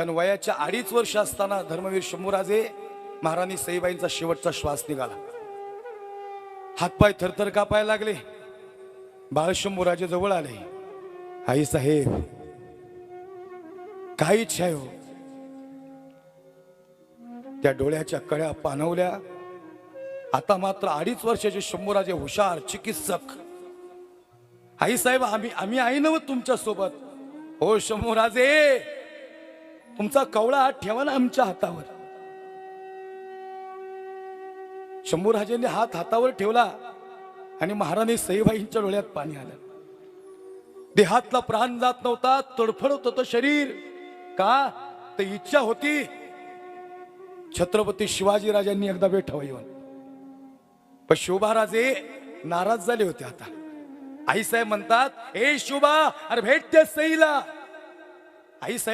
कारण वयाच्या अडीच वर्ष असताना धर्मवीर शंभूराजे महाराणी सईबाईंचा शेवटचा श्वास निघाला. हातपाय थरथर कापायला लागले. बाळशंभूराजे जवळ आले. आई साहेब काय इच्छा आहे हो? त्या डोळ्याच्या कळ्या पानवल्या. आता मात्र अडीच वर्षाचे शंभूराजे हुशार चिकित्सक. आई साहेब आम्ही आम्ही आई नव हो तुमच्यासोबत हो शंभूराजे! तुमचा कवळा हात ठेवा ना आमच्या हातावर. शंभूराजेंनी हात हातावर ठेवला आणि महाराणी सईबाईंच्या डोळ्यात पाणी आलं. देहातला प्राण जात नव्हता तडफडत होतं शरीर. का? तर इच्छा होती. छत्रपती शिवाजीराजांनी एकदा भेटावं येऊन. पण शोभाराजे नाराज झाले होते आता. आई साहेब म्हणतात ए शोभा अरे भेट त्या सईला. आई साहेब